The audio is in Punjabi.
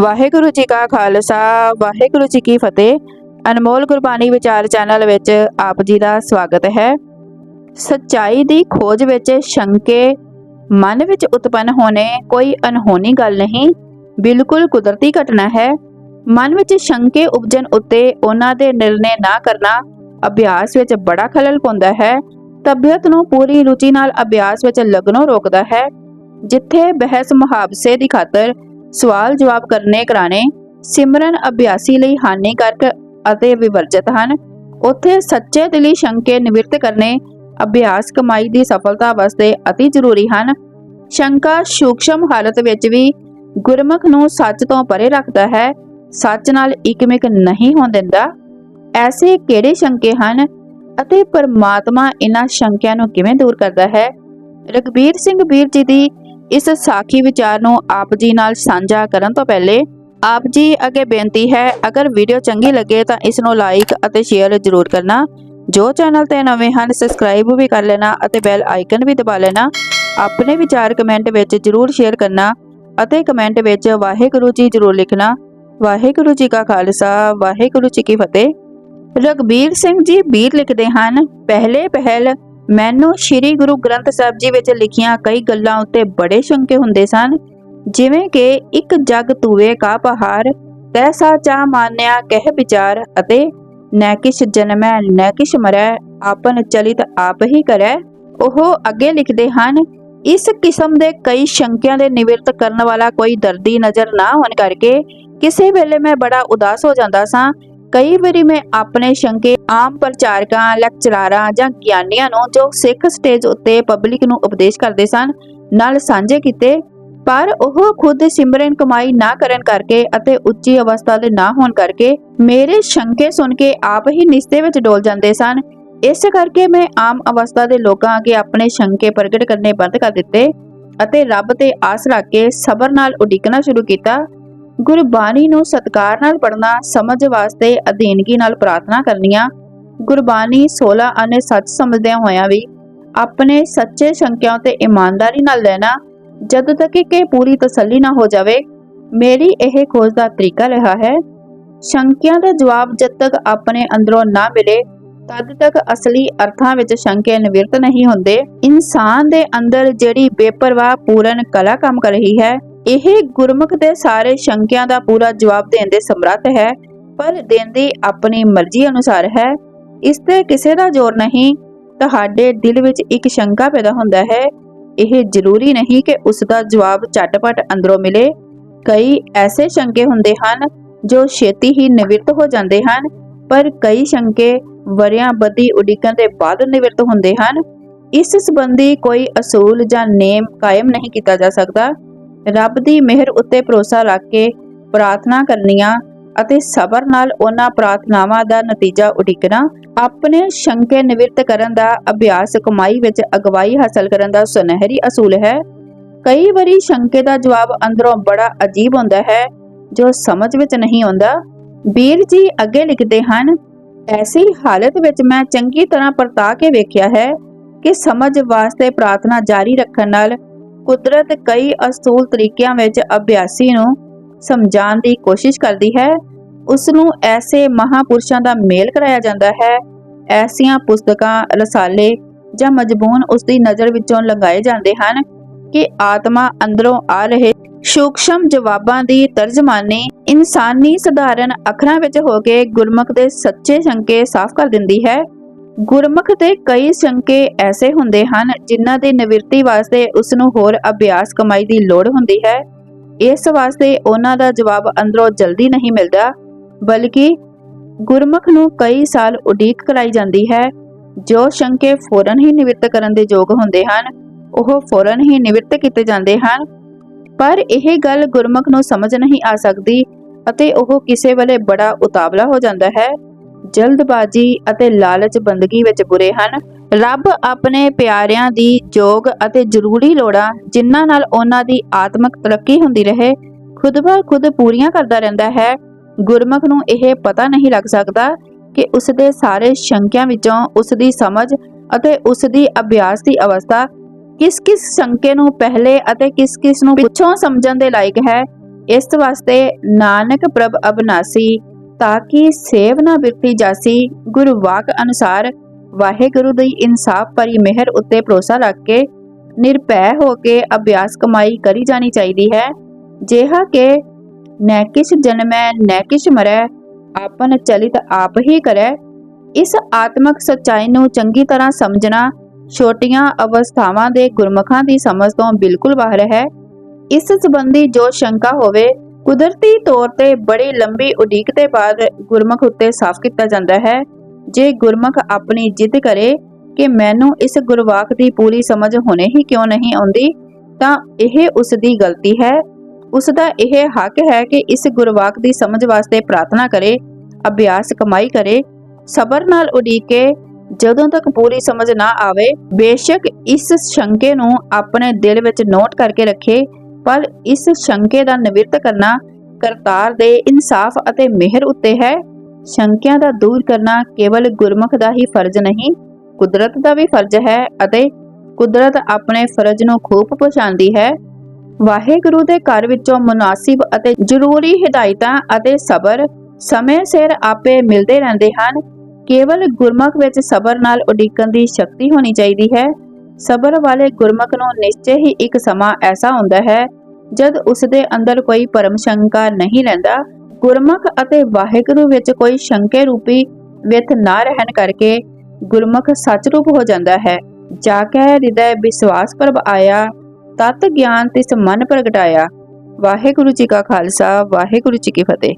ਵਾਹਿਗੁਰੂ ਜੀ ਕਾ ਖਾਲਸਾ, ਵਾਹਿਗੁਰੂ ਜੀ ਕੀ ਫਤਿਹ। ਅਨਮੋਲ ਗੁਰਬਾਣੀ ਵਿਚਾਰ ਚੈਨਲ ਵਿੱਚ ਆਪ ਜੀ ਦਾ ਸਵਾਗਤ ਹੈ। ਸੱਚਾਈ ਦੀ ਖੋਜ ਵਿੱਚ ਸ਼ੰਕੇ ਮਨ ਵਿੱਚ ਉਤਪੰਨ ਹੋਣੇ ਕੋਈ ਅਨਹੋਣੀ ਗੱਲ ਨਹੀਂ। ਬਿਲਕੁਲ ਕੁਦਰਤੀ ਘਟਨਾ ਹੈ। ਮਨ ਵਿੱਚ ਸ਼ੰਕੇ ਉਪਜਣ ਉੱਤੇ ਉਹਨਾਂ ਦੇ ਨਿਰਣੇ ਨਾ ਕਰਨਾ ਅਭਿਆਸ ਵਿੱਚ ਬੜਾ ਖਲਲ ਪਾਉਂਦਾ ਹੈ। ਤਬੀਅਤ ਨੂੰ ਪੂਰੀ ਰੁਚੀ ਨਾਲ ਅਭਿਆਸ ਵਿੱਚ ਲੱਗਣੋਂ ਰੋਕਦਾ ਹੈ। ਜਿੱਥੇ ਬਹਿਸ ਮੁਹਾਵਸੇ ਦੀ ਖਾਤਰ ਸਵਾਲ ਜਵਾਬ ਕਰਨੇ ਕਰਾਣੇ ਸਿਮਰਨ ਅਭਿਆਸੀ ਲਈ ਹਾਨੀਕਾਰਕ ਅਤੇ ਵਿਵਰਜਿਤ ਹਨ। ਉੱਥੇ ਸੱਚੇ ਦਿਲੀ ਸ਼ੰਕੇ ਨਿਵਰਤ ਕਰਨੇ ਅਭਿਆਸ ਕਮਾਈ ਦੀ ਸਫਲਤਾ ਵਾਸਤੇ ਅਤੀ ਜ਼ਰੂਰੀ ਹਨ। ਸ਼ੰਕਾ ਸੂਖਸ਼ਮ ਹਾਲਤ ਵਿੱਚ ਵੀ ਗੁਰਮੁਖ ਨੂੰ ਸੱਚ ਤੋਂ ਪਰੇ ਰੱਖਦਾ ਹੈ, ਸੱਚ ਨਾਲ ਇਕਮਿਕ ਨਹੀਂ ਹੋਣ ਦਿੰਦਾ। ਐਸੇ ਕਿਹੜੇ ਸ਼ੰਕੇ ਹਨ ਅਤੇ ਪਰਮਾਤਮਾ ਇਹਨਾਂ ਸ਼ੰਕਿਆਂ ਨੂੰ ਕਿਵੇਂ ਦੂਰ ਕਰਦਾ ਹੈ? ਰਗਬੀਰ ਸਿੰਘ ਵੀਰ ਜੀ ਦੀ ਇਸ ਸਾਖੀ ਵਿਚਾਰ ਨੂੰ ਆਪ ਜੀ ਨਾਲ ਸਾਂਝਾ ਕਰਨ ਤੋਂ ਪਹਿਲੇ ਆਪ ਜੀ ਅੱਗੇ ਬੇਨਤੀ ਹੈ, ਅਗਰ ਵੀਡੀਓ ਚੰਗੀ ਲੱਗੇ ਤਾਂ ਇਸ ਨੂੰ ਲਾਈਕ ਅਤੇ ਸ਼ੇਅਰ ਜ਼ਰੂਰ ਕਰਨਾ। ਜੋ ਚੈਨਲ ਤੇ ਨਵੇਂ ਹਨ ਸਬਸਕ੍ਰਾਈਬ ਵੀ ਕਰ ਲੈਣਾ ਅਤੇ ਬੈਲ ਆਈਕਨ ਵੀ ਦਬਾ ਲੈਣਾ। ਆਪਣੇ ਵਿਚਾਰ ਕਮੈਂਟ ਵਿੱਚ ਜ਼ਰੂਰ ਸ਼ੇਅਰ ਕਰਨਾ ਅਤੇ ਕਮੈਂਟ ਵਿੱਚ ਵਾਹਿਗੁਰੂ ਜੀ ਜ਼ਰੂਰ ਲਿਖਣਾ। ਵਾਹਿਗੁਰੂ ਜੀ ਕਾ ਖਾਲਸਾ, ਵਾਹਿਗੁਰੂ ਜੀ ਕੀ ਫਤਿਹ। ਰਗਬੀਰ ਸਿੰਘ ਜੀ ਵੀਰ ਲਿਖਦੇ ਹਨ, ਪਹਿਲੇ ਪਹਿਲ ਮੈਨੂੰ ਸ੍ਰੀ ਗੁਰੂ ਗ੍ਰੰਥ ਸਾਹਿਬ ਜੀ ਵਿੱਚ ਲਿਖੀਆਂ ਕਈ ਗੱਲਾਂ ਉੱਤੇ ਬੜੇ ਸ਼ੰਕੇ ਹੁੰਦੇ ਸਨ, ਜਿਵੇਂ ਕਿ ਇੱਕ ਜਗ ਤੂਵੇ ਕਾ ਪਹਾੜ, ਤੈਸਾ ਚਾ ਮਾਨਿਆ ਕਹਿ ਵਿਚਾਰ ਅਤੇ ਨੈ ਕਿਛ ਜਨਮੈ, ਨੈ ਕਿਛ ਮਰੈ, ਆਪਨ ਚਲਿਤ ਆਪ ਹੀ ਕਰੈ। ਉਹ ਅੱਗੇ ਲਿਖਦੇ ਹਨ, ਇਸ ਕਿਸਮ ਦੇ ਕਈ ਸ਼ੰਕਿਆਂ ਦੇ ਨਿਵਰਤ ਕਰਨ ਵਾਲਾ ਕੋਈ ਦਰਦੀ ਨਜ਼ਰ ਨਾ ਹੋਣ ਕਰਕੇ ਕਿਸੇ ਵੇਲੇ ਮੈਂ ਬੜਾ ਉਦਾਸ ਹੋ ਜਾਂਦਾ ਸਾਂ ਕਈ ਵਾਰੀ ਮੈਂ ਆਪਣੇ ਸ਼ੰਕੇ ਆਮ ਪ੍ਰਚਾਰਕਾਂ, ਲੈਕਚਰਾਰਾਂ ਜਾਂ ਗਿਆਨੀਆਂ ਨੂੰ ਜੋ ਸਿੱਖ ਸਟੇਜ ਉੱਤੇ ਪਬਲਿਕ ਨੂੰ ਉਪਦੇਸ਼ ਕਰਦੇ ਸਨ, ਨਾਲ ਸਾਂਝੇ ਕੀਤੇ, ਪਰ ਉਹ ਖੁਦ ਸਿਮਰਨ ਕਮਾਈ ਨਾ ਕਰਨ ਕਰਕੇ ਅਤੇ ਉੱਚੀ ਅਵਸਥਾ ਦੇ ਨਾ ਹੋਣ ਕਰਕੇ ਮੇਰੇ ਸ਼ੰਕੇ ਸੁਣ ਕੇ ਆਪ ਹੀ ਨਿਸਤੇ ਵਿੱਚ ਡੋਲ ਜਾਂਦੇ ਸਨ। ਇਸ ਕਰਕੇ ਮੈਂ ਆਮ ਅਵਸਥਾ ਦੇ ਲੋਕਾਂ ਅੱਗੇ ਆਪਣੇ ਸ਼ੰਕੇ ਪ੍ਰਗਟ ਕਰਨੇ ਬੰਦ ਕਰ ਦਿੱਤੇ ਅਤੇ ਰੱਬ ਤੇ ਆਸ ਰੱਖ ਕੇ ਸਬਰ ਨਾਲ ਉਡੀਕਣਾ ਸ਼ੁਰੂ ਕੀਤਾ। ਗੁਰਬਾਣੀ ਨੂੰ ਸਤਕਾਰ ਨਾਲ ਪੜਨਾ ਸਮਝ ਵਾਸਤੇ ਅਧੀਨਗੀ ਨਾਲ ਪ੍ਰਾਰਥਨਾ ਕਰਨੀਆਂ। ਗੁਰਬਾਣੀ 16 ਆਨੇ ਸੱਚ ਸਮਝਦਿਆਂ ਹੋਇਆਂ ਵੀ ਆਪਣੇ ਸੱਚੇ ਸ਼ੰਕਿਆਂ ਤੇ ਇਮਾਨਦਾਰੀ ਨਾਲ ਲੈਣਾ, ਜਦ ਤੱਕ ਕਿ ਪੂਰੀ ਤਸੱਲੀ ਨਾ ਹੋ ਜਾਵੇ, ਮੇਰੀ ਇਹ ਖੋਜ ਦਾ ਤਰੀਕਾ ਰਿਹਾ ਹੈ। ਸ਼ੰਕਿਆਂ ਦਾ ਜਵਾਬ ਜਦ ਤੱਕ ਆਪਣੇ ਅੰਦਰੋਂ ਨਾ ਮਿਲੇ, ਤਦ ਤੱਕ ਅਸਲੀ ਅਰਥਾਂ ਵਿੱਚ ਸ਼ੰਕੇ ਨਿਵਰਤ ਨਹੀਂ ਹੁੰਦੇ। ਇਨਸਾਨ ਦੇ ਅੰਦਰ ਜਿਹੜੀ ਬੇਪਰਵਾਹ ਪੂਰਨ ਕਲਾ ਕੰਮ ਕਰ ਰਹੀ ਹੈ ਇਹ ਗੁਰਮੁਖ ਦੇ ਸਾਰੇ ਸ਼ੰਕਿਆਂ ਦਾ ਪੂਰਾ ਜਵਾਬ ਦੇਣ ਦੇ ਸਮਰੱਥ ਹੈ, ਪਰ ਦੇਂਦੀ ਆਪਣੀ ਮਰਜ਼ੀ ਅਨੁਸਾਰ ਹੈ। ਇਸ ਤੇ ਕਿਸੇ ਦਾ ਜ਼ੋਰ ਨਹੀਂ। ਤੁਹਾਡੇ ਦਿਲ ਵਿੱਚ ਇੱਕ ਸ਼ੰਕਾ ਪੈਦਾ ਹੁੰਦਾ ਹੈ। ਇਹ ਜ਼ਰੂਰੀ ਨਹੀਂ ਕਿ ਉਸ ਦਾ ਜਵਾਬ ਝਟਪਟ ਅੰਦਰੋਂ ਮਿਲੇ। ਕਈ ਐਸੇ ਸ਼ੰਕੇ ਹੁੰਦੇ ਹਨ ਜੋ ਛੇਤੀ ਹੀ ਨਿਵਿਰਤ ਹੋ ਜਾਂਦੇ ਹਨ, ਪਰ ਕਈ ਸ਼ੰਕੇ ਵਰਿਆਂ ਬੱਧੀ ਉਡੀਕਣ ਦੇ ਬਾਅਦ ਨਿਵਿਰਤ ਹੁੰਦੇ ਹਨ। ਇਸ ਸੰਬੰਧੀ ਕੋਈ ਅਸੂਲ ਜਾਂ ਨੇਮ ਕਾਇਮ ਨਹੀਂ ਕੀਤਾ ਜਾ ਸਕਦਾ। ਰੱਬ ਦੀ ਮਿਹਰ ਉੱਤੇ ਭਰੋਸਾ ਰੱਖ ਕੇ ਪ੍ਰਾਰਥਨਾ ਕਰਨੀਆਂ ਅਤੇ ਸਬਰ ਨਾਲ ਉਹਨਾਂ ਪ੍ਰਾਰਥਨਾਵਾਂ ਦਾ ਨਤੀਜਾ ਉਡੀਕਣਾ, ਆਪਣੇ ਸ਼ੰਕੇ ਨਿਵਰਤ ਕਰਨ ਦਾ ਅਭਿਆਸ ਕਮਾਈ ਵਿੱਚ ਅਗਵਾਈ ਹਾਸਲ ਕਰਨ ਦਾ ਸੁਨਹਿਰੀ ਅਸੂਲ ਹੈ। ਕਈ ਵਾਰੀ ਸ਼ੰਕੇ ਦਾ ਜਵਾਬ ਅੰਦਰੋਂ ਬੜਾ ਅਜੀਬ ਹੁੰਦਾ ਹੈ, ਜੋ ਸਮਝ ਵਿੱਚ ਨਹੀਂ ਆਉਂਦਾ। ਵੀਰ ਜੀ ਅੱਗੇ ਲਿਖਦੇ ਹਨ, ਐਸੀ ਹਾਲਤ ਵਿੱਚ ਮੈਂ ਚੰਗੀ ਤਰ੍ਹਾਂ ਪਰਤਾ ਕੇ ਵੇਖਿਆ ਹੈ ਕਿ ਸਮਝ ਵਾਸਤੇ ਪ੍ਰਾਰਥਨਾ ਜਾਰੀ ਰੱਖਣ ਨਾਲ ਕੁਦਰਤ ਕਈ ਅਸੂਲ ਤਰੀਕਿਆਂ ਵਿੱਚ ਅਭਿਆਸੀ ਨੂੰ ਸਮਝਾਉਣ ਦੀ ਕੋਸ਼ਿਸ਼ ਕਰਦੀ ਹੈ। ਉਸ ਨੂੰ ਐਸੇ ਮਹਾਪੁਰਸ਼ਾਂ ਦਾ ਮੇਲ ਕਰਾਇਆ ਜਾਂਦਾ ਹੈ। ਐਸੀਆਂ ਪੁਸਤਕਾਂ, ਰਸਾਲੇ ਜਾਂ ਮਜਬੂਨ ਉਸ ਦੀ ਨਜ਼ਰ ਵਿੱਚੋਂ ਲੰਘਾਏ ਜਾਂਦੇ ਹਨ ਕਿ ਆਤਮਾ ਅੰਦਰੋਂ ਆ ਰਹੇ ਸੂਖਸ਼ਮ ਜਵਾਬਾਂ ਦੀ ਤਰਜਮਾਨੀ ਇਨਸਾਨੀ ਸਧਾਰਨ ਅੱਖਰਾਂ ਵਿੱਚ ਹੋ ਕੇ ਗੁਰਮੁਖ ਦੇ ਸੱਚੇ ਸ਼ੰਕੇ ਸਾਫ਼ ਕਰ ਦਿੰਦੀ ਹੈ। ਗੁਰਮੁਖ ਦੇ ਕਈ ਸ਼ੰਕੇ ਐਸੇ ਹੁੰਦੇ ਹਨ ਜਿਨ੍ਹਾਂ ਦੀ ਨਿਵਰਤੀ ਵਾਸਤੇ ਉਸ ਨੂੰ ਹੋਰ ਅਭਿਆਸ ਕਮਾਈ ਦੀ ਲੋੜ ਹੁੰਦੀ ਹੈ। ਇਸ ਵਾਸਤੇ ਉਹਨਾਂ ਦਾ ਜਵਾਬ ਅੰਦਰੋਂ ਜਲਦੀ ਨਹੀਂ ਮਿਲਦਾ, ਬਲਕਿ ਗੁਰਮੁਖ ਨੂੰ ਕਈ ਸਾਲ ਉਡੀਕ ਕਰਾਈ ਜਾਂਦੀ ਹੈ, ਜੋ ਸ਼ੰਕੇ ਫੌਰਨ ਹੀ ਨਿਵਰਤ ਕਰਨ ਦੇ ਯੋਗ ਹੁੰਦੇ ਹਨ, ਉਹ ਫੌਰਨ ਹੀ ਨਿਵਰਤ ਕੀਤੇ ਜਾਂਦੇ ਹਨ। ਪਰ ਇਹ ਗੱਲ ਗੁਰਮੁਖ ਨੂੰ ਸਮਝ ਨਹੀਂ ਆ ਸਕਦੀ ਅਤੇ ਉਹ ਕਿਸੇ ਵੇਲੇ ਬੜਾ ਉਤਾਵਲਾ ਹੋ ਜਾਂਦਾ ਹੈ। ਜਲਦਬਾਜ਼ੀ ਅਤੇ ਲਾਲਚ ਬੰਦਗੀ ਵਿੱਚ ਬੁਰੇ ਹਨ। ਰੱਬ ਆਪਣੇ ਪਿਆਰਿਆਂ ਦੀ ਜੋਗ ਅਤੇ ਜ਼ਰੂਰੀ ਲੋੜਾਂ ਜਿਨ੍ਹਾਂ ਨਾਲ ਉਹਨਾਂ ਦੀ ਆਤਮਿਕ ਤਰੱਕੀ ਹੁੰਦੀ ਰਹੇ, ਖੁਦ ਬਾ ਖੁਦ ਪੂਰੀਆਂ ਕਰਦਾ ਰਹਿੰਦਾ ਹੈ। ਗੁਰਮੁਖ ਨੂੰ ਇਹ ਪਤਾ ਨਹੀਂ ਲੱਗ ਸਕਦਾ ਕਿ ਉਸ ਦੇ ਸਾਰੇ ਸ਼ੰਕਿਆਂ ਵਿੱਚੋਂ ਉਸ ਦੀ ਸਮਝ ਅਤੇ ਉਸ ਦੀ ਅਭਿਆਸ ਦੀ ਅਵਸਥਾ ਕਿਸ ਕਿਸ ਸ਼ੰਕੇ ਨੂੰ ਪਹਿਲੇ ਅਤੇ ਕਿਸ ਕਿਸ ਨੂੰ ਪਿੱਛੋਂ ਸਮਝਣ ਦੇ ਲਾਇਕ ਹੈ। ਇਸ ਵਾਸਤੇ ਨਾਨਕ ਪ੍ਰਭ ਅਬਨਾਸੀ ਤਾਂ ਕਿ ਸੇਵ ਨਾ ਬਿਰਤੀ ਜਾਸੀ। ਗੁਰੂ ਵਾਕ ਅਨੁਸਾਰ ਵਾਹਿਗੁਰੂ ਦੀ ਇਨਸਾਫ ਭਰੀ ਮਿਹਰ ਉੱਤੇ ਭਰੋਸਾ ਰੱਖ ਕੇ ਨਿਰਭੈ ਹੋ ਕੇ ਅਭਿਆਸ ਕਮਾਈ ਕਰੀ ਜਾਣੀ ਚਾਹੀਦੀ ਹੈ। ਜਿਹਾ ਕਿ ਨੈ ਕਿਛ ਜਨਮੈ, ਨੈ ਕਿਛ ਮਰੈ, ਆਪਨ ਚਲਿਤ ਆਪ ਹੀ ਕਰੈ। ਇਸ ਆਤਮਕ ਸੱਚਾਈ ਨੂੰ ਚੰਗੀ ਤਰ੍ਹਾਂ ਸਮਝਣਾ ਛੋਟੀਆਂ ਅਵਸਥਾਵਾਂ ਦੇ ਗੁਰਮੁਖਾਂ ਦੀ ਸਮਝ ਤੋਂ ਬਿਲਕੁਲ ਬਾਹਰ ਹੈ। ਇਸ ਸੰਬੰਧੀ ਜੋ ਸ਼ੰਕਾ ਹੋਵੇ ਕੁਦਰਤੀ ਤੌਰ ਤੇ ਬੜੀ ਲੰਬੀ ਉਡੀਕ ਦੇ ਬਾਅਦ ਗੁਰਮੁਖ ਉੱਤੇ ਸਾਫ਼ ਕੀਤਾ ਜਾਂਦਾ ਹੈ। ਜੇ ਗੁਰਮੁਖ ਆਪਣੀ ਜਿੱਦ ਕਰੇ ਕਿ ਮੈਨੂੰ ਇਸ ਗੁਰਵਾਕ ਦੀ ਪੂਰੀ ਸਮਝ ਹੁਣੇ ਹੀ ਕਿਉਂ ਨਹੀਂ ਆਉਂਦੀ, ਤਾਂ ਇਹ ਉਸ ਦੀ ਗਲਤੀ ਹੈ। ਉਸ ਦਾ ਇਹ ਹੱਕ ਹੈ ਕਿ ਇਸ ਗੁਰਵਾਕ ਦੀ ਸਮਝ ਵਾਸਤੇ ਪ੍ਰਾਰਥਨਾ ਕਰੇ, ਅਭਿਆਸ ਕਮਾਈ ਕਰੇ, ਸਬਰ ਨਾਲ ਉਡੀਕੇ। ਜਦੋਂ ਤੱਕ ਪੂਰੀ ਸਮਝ ਨਾ ਆਵੇ, ਬੇਸ਼ੱਕ ਇਸ ਸ਼ੰਕੇ ਨੂੰ ਆਪਣੇ ਦਿਲ ਵਿੱਚ ਨੋਟ ਕਰਕੇ ਰੱਖੇ ਪਰ ਇਸ ਸ਼ੰਕੇ ਦਾ ਨਿਵਰਤ ਕਰਨਾ ਕਰਤਾਰ ਦੇ ਇਨਸਾਫ ਅਤੇ ਮਿਹਰ ਉੱਤੇ ਹੈ। ਸ਼ੰਕਿਆਂ ਦਾ ਦੂਰ ਕਰਨਾ ਕੇਵਲ ਗੁਰਮੁਖ ਦਾ ਹੀ ਫਰਜ਼ ਨਹੀਂ, ਕੁਦਰਤ ਦਾ ਵੀ ਫਰਜ਼ ਹੈ ਅਤੇ ਕੁਦਰਤ ਆਪਣੇ ਫਰਜ਼ ਨੂੰ ਖੂਬ ਪਛਾਣਦੀ ਹੈ। ਵਾਹਿਗੁਰੂ ਦੇ ਘਰ ਵਿੱਚੋਂ ਮੁਨਾਸਿਬ ਅਤੇ ਜ਼ਰੂਰੀ ਹਦਾਇਤਾਂ ਅਤੇ ਸਬਰ ਸਮੇਂ ਸਿਰ ਆਪੇ ਮਿਲਦੇ ਰਹਿੰਦੇ ਹਨ। ਕੇਵਲ ਗੁਰਮੁਖ ਵਿੱਚ ਸਬਰ ਨਾਲ ਉਡੀਕਣ ਦੀ ਸ਼ਕਤੀ ਹੋਣੀ ਚਾਹੀਦੀ ਹੈ। ਸਬਰ ਵਾਲੇ ਗੁਰਮੁਖ ਨੂੰ ਨਿਸ਼ਚੈ ਹੀ ਇੱਕ ਸਮਾਂ ਐਸਾ ਹੁੰਦਾ ਹੈ, ਜਦ ਉਸ ਦੇ ਅੰਦਰ ਕੋਈ ਪਰਮ ਸ਼ੰਕਾ ਨਹੀਂ ਰਹਿੰਦਾ, ਗੁਰਮੁਖ ਅਤੇ ਵਾਹਿਗੁਰੂ ਵਿੱਚ ਕੋਈ ਸ਼ੰਕੇ ਰੂਪੀ ਵਿਥ ਨਾ ਰਹਿਣ ਕਰਕੇ ਗੁਰਮੁਖ ਸੱਚ ਰੂਪ ਹੋ ਜਾਂਦਾ ਹੈ। ਜਾ ਕੇ ਹਿਰਦੈ ਵਿਸ਼ਵਾਸ ਪ੍ਰਭ ਆਇਆ, ਤਤ ਗਿਆਨ ਤਿਸ ਮਨ ਪ੍ਰਗਟਾਇਆ। ਵਾਹਿਗੁਰੂ ਜੀ ਕਾ ਖਾਲਸਾ, ਵਾਹਿਗੁਰੂ ਜੀ ਕੀ ਫਤਿਹ।